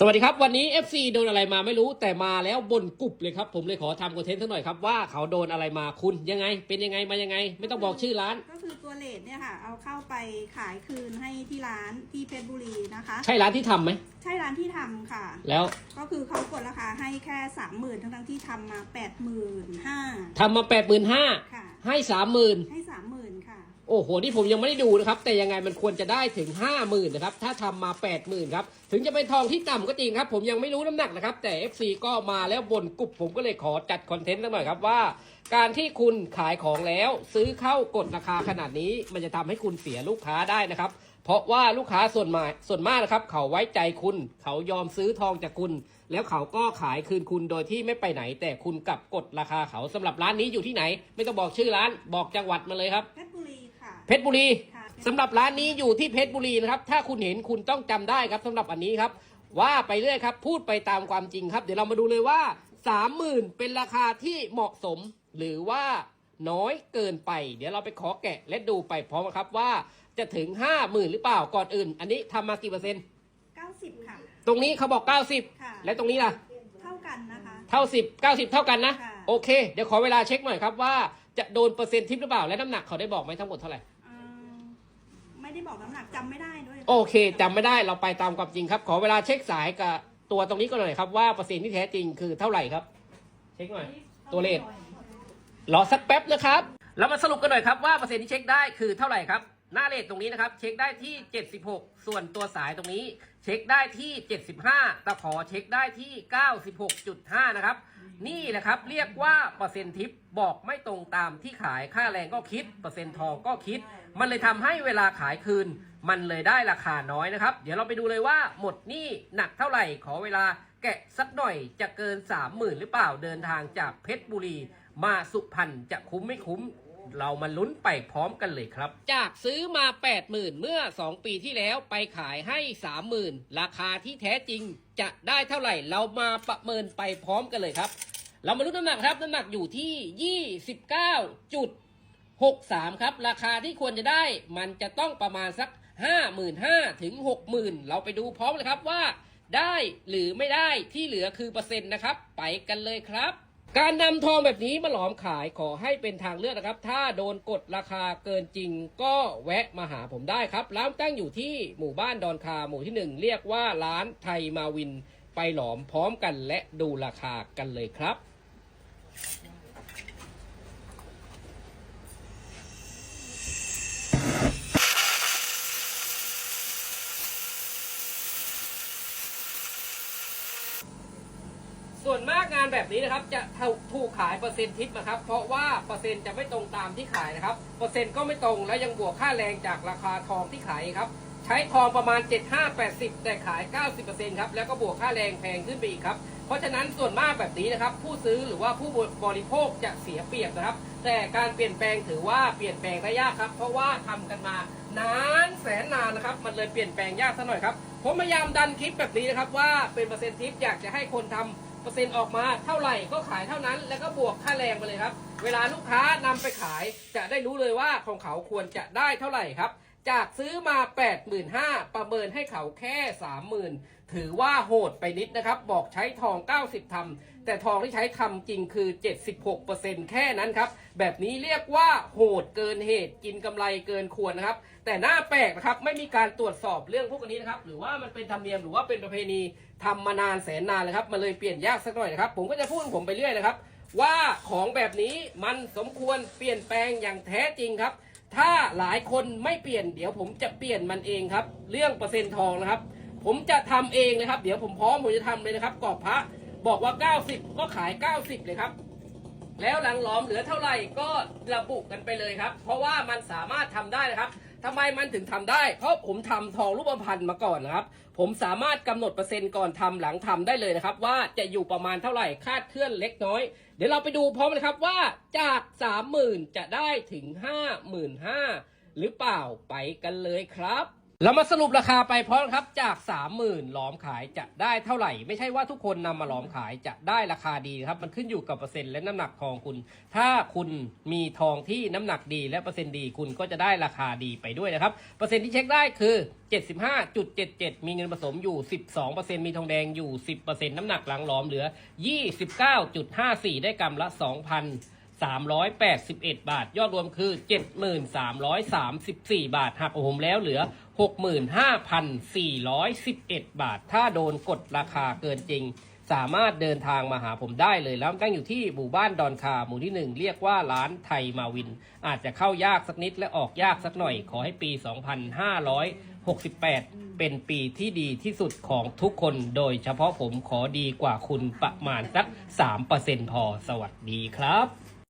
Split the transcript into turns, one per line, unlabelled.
สวัสดีครับ วันนี้ FC โดนอะไรมาไม่รู้แต่มาแล้วบนกรุบเลยครับ ผมเลยขอทำคอนเทนต์สักหน่อยครับ ว่าเขาโดนอะไรมาคุณยังไง เป็นยังไงมายังไง ไม่ต้องบอกชื่อร้าน
ก็คือตัวเลทเนี่ยค่ะ เอาเข้าไปขายคืนให้ที่ร้านที่เพชรบุรีนะคะ
ใช่ร้านที่ทำไหม
ใช่ร้านที่ทำค่ะ
แล้ว
ก็คือเขากดราคาให้แค่สามหมื่นทั้งๆที่ทำมาแปดหมื่นห้า
ทำมาแปดหมื่นห้า
ค่ะ
ให้สามหมื่น
ให้สามหมื่นค่ะ
โอ้โห นี่ผมยังไม่ได้ดูนะครับ แต่ยังไงมันควรจะได้ถึงห้าหมื่นนะครับ ถ้าทำมาแปดหมื่นครับ ถึงจะเป็นทองที่ต่ำก็จริงครับ ผมยังไม่รู้น้ำหนักนะครับ แต่ FC ก็มาแล้วบนกรุบผมก็เลยขอจัดคอนเทนต์สักหน่อยครับว่า การที่คุณขายของแล้ว ซื้อเข้ากดราคาขนาดนี้ มันจะทำให้คุณเสียลูกค้าได้นะครับ เพราะว่าลูกค้าส่วนมากส่วนมากนะครับ เขาไว้ใจคุณ เขายอมซื้อทองจากคุณ แล้วเขาก็ขายคืนคุณโดยที่ไม่ไปไหน แต่คุณกลับกดราคาเขาสำหรับร้านนี้อยู่ที่ไหน ไม่ต้องบอกชื่อร้าน บอกจังหวัดมาเลยครับ
เพชรบุรีค่ะ
เพชรบุรี
ค่ะ
สำหรับร้านนี้อยู่ที่เพชรบุรีนะครับ ถ้าคุณเห็นคุณต้องจำได้ครับสำหรับอันนี้ครับ ว่าไปเรื่อยครับ พูดไปตามความจริงครับ เดี๋ยวเรามาดูเลยว่าสามหมื่นเป็นราคาที่เหมาะสม หรือว่าน้อยเกินไป เดี๋ยวเราไปขอแกะและดูไปพร้อมกันครับว่าจะถึงห้าหมื่นหรือเปล่าก่อนอื่น อันนี้ทำมากี่เปอร์เซ็นต์
เก้าสิบค่ะ
ตรงนี้เขาบอกเก้าสิบ
ค่ะ
และตรงนี้ล่ะ
เท่ากันนะคะ
เท่าสิบเก้าสิบเท่ากันนะ
ค่ะ
โอเค เดี๋ยวขอเวลาเช็คหน่อยครับว่าจะโดนเปอร์เซ็นต์ทิปหรือเปล่า และน้ำหนักเขาได้บอกไหมทั้งหมดเท่าไหร่
อืม ไม่ได้บอกน้ำหนักจำไม่ได้ด้วย
โอเคจำไม่ได้เราไปตามความจริงครับ ขอเวลาเช็คสายกับตัวตรงนี้ก็หน่อยครับว่าเปอร์เซ็นต์ที่แท้จริงคือเท่าไหร่ครับ เช็คหน่อย ตัวเลขรอสักแป๊บนะครับเรามาสรุปกันหน่อยครับว่าเปอร์เซ็นต์ที่เช็คได้คือเท่าไหร่ครับ หน้าเลทตรงนี้นะครับ เช็คได้ที่ 76 ส่วนตัวสายตรงนี้ เช็คได้ที่ 75ตะขอเช็คได้ที่ 96.5 นะครับ นี่แหละครับเรียกว่าเปอร์เซ็นต์ทิปบอกไม่ตรงตามที่ขายค่าแรงก็คิด เปอร์เซ็นต์ทองก็คิดมันเลยทำให้เวลาขายคืน มันเลยได้ราคาน้อยนะครับ เดี๋ยวเราไปดูเลยว่าหมดหนี้หนักเท่าไหร่ขอเวลาแกะสักหน่อยจะเกิน 30,000 หรือเปล่าเดินทางจากเพชรบุรี มาสุพรรณจะคุ้มไม่คุ้มเรามาลุ้นไปพร้อมกันเลยครับ จากซื้อมา 80,000 เมื่อ 2 ปีที่แล้วไปขายให้ 30,000 ราคาที่แท้จริงจะได้เท่าไหร่เรามาประเมินไปพร้อมกันเลยครับ เรามาลุ้นน้ำหนักครับน้ำหนักอยู่ที่ 29จุด 63 ครับ ราคาที่ควรจะได้มันจะต้องประมาณสัก 55,000ถึง60,000 เราไปดูพร้อมเลยครับว่า ได้หรือไม่ได้ที่เหลือคือเปอร์เซ็นต์นะครับ ไปกันเลยครับ การนำทองแบบนี้มาหลอมขายขอให้เป็นทางเลือกนะครับ ถ้าโดนกดราคาเกินจริงก็แวะมาหาผมได้ครับ ร้านตั้งอยู่ที่หมู่บ้านดอนคาหมู่ที่หนึ่งเรียกว่าร้านไทยมาวินไปหลอมพร้อมกันและดูราคากันเลยครับ ส่วนมากงานแบบนี้นะครับจะถูกขายเปอร์เซ็นต์ทิปนะครับ เพราะว่าเปอร์เซ็นต์จะไม่ตรงตามที่ขายนะครับ เปอร์เซ็นต์ก็ไม่ตรงและยังบวกค่าแรงจากราคาทองที่ขายครับใช้ทองประมาณ 75-80 แต่ขาย 90%ครับแล้วก็บวกค่าแรงแพงขึ้นไปอีกครับเพราะฉะนั้นส่วนมากแบบนี้นะครับ ผู้ซื้อหรือว่าผู้บริโภคจะเสียเปรียบนะครับ แต่การเปลี่ยนแปลงถือว่าเปลี่ยนแปลงได้ยากครับ เพราะว่าทำกันมานานแสนนานนะครับ มันเลยเปลี่ยนแปลงยากซะหน่อยครับผมพยายามดันคลิปแบบนี้นะครับว่าเป็นเปอร์เซ็นต์ทิปอยากจะให้คนทำ เปอร์เซ็นต์ออกมาเท่าไหร่ก็ขายเท่านั้น แล้วก็บวกค่าแรงไปเลยครับ เวลาลูกค้านำไปขายจะได้รู้เลยว่าของเขาควรจะได้เท่าไหร่ครับ จากซื้อมา 85,000 ประเมินให้เขาแค่ 30,000 ถือว่าโหดไปนิดนะครับ บอกใช้ทอง 90ทำแต่ทองที่ใช้ทำจริงคือ 76%แค่นั้นครับ แบบนี้เรียกว่าโหดเกินเหตุกินกำไรเกินควรนะครับ แต่หน้าแปลกนะครับ ไม่มีการตรวจสอบเรื่องพวกนี้นะครับ หรือว่ามันเป็นธรรมเนียมหรือว่าเป็นประเพณีทำมานานแสนนานเลยครับ มันเลยเปลี่ยนยากสักหน่อยนะครับ ผมก็จะพูดของผมไปเรื่อยนะครับ ว่าของแบบนี้มันสมควรเปลี่ยนแปลงอย่างแท้จริงครับ ถ้าหลายคนไม่เปลี่ยนเดี๋ยวผมจะเปลี่ยนมันเองครับ เรื่องเปอร์เซ็นต์ทองนะครับ ผมจะทำเองนะครับ เดี๋ยวผมพร้อมผมจะทำเลยนะครับกรอบพระบอกว่า 90 ก็ขาย 90 เลยครับ แล้วหลังหลอมเหลือเท่าไหร่ก็ระบุกันไปเลยครับ เพราะว่ามันสามารถทำได้นะครับทำไมมันถึงทำได้ เพราะผมทำทองรูปพรรณมาก่อนนะครับ ผมสามารถกำหนดเปอร์เซ็นต์ก่อนทำหลังทำได้เลยนะครับ ว่าจะอยู่ประมาณเท่าไหร่คาดเคลื่อนเล็กน้อย เดี๋ยวเราไปดูพร้อมเลยครับว่าจาก 30,000 จะได้ถึง 55,000หรือเปล่าไปกันเลยครับ เรามาสรุปราคาไปพร้อมครับจาก 30,000หลอมขายจะได้เท่าไหร่ ไม่ใช่ว่าทุกคนนำมาหลอมขายจะได้ราคาดีครับ มันขึ้นอยู่กับเปอร์เซ็นต์และน้ำหนักทองคุณ ถ้าคุณมีทองที่น้ำหนักดีและเปอร์เซ็นต์ดีคุณก็จะได้ราคาดีไปด้วยนะครับ เปอร์เซ็นต์ที่เช็คได้คือ 75.77 มีเงินผสมอยู่ 12%มีทองแดงอยู่ 10%น้ำหนักหลังหลอมเหลือ 29.54 ได้กำละ 2,000 381 บาท ยอดรวมคือ 7334 บาทหักผมแล้วเหลือ 65,411 บาท ถ้าโดนกดราคาเกินจริง สามารถเดินทางมาหาผมได้เลยแล้วตั้งอยู่ที่หมู่บ้านดอนคาหมู่ที่ 1 เรียกว่าร้านไทยมาวิน อาจจะเข้ายากสักนิดและออกยากสักหน่อย ขอให้ปี 2568 เป็นปีที่ดีที่สุดของทุกคน โดยเฉพาะผมขอดีกว่าคุณประมาณสัก 3%พอ สวัสดีครับ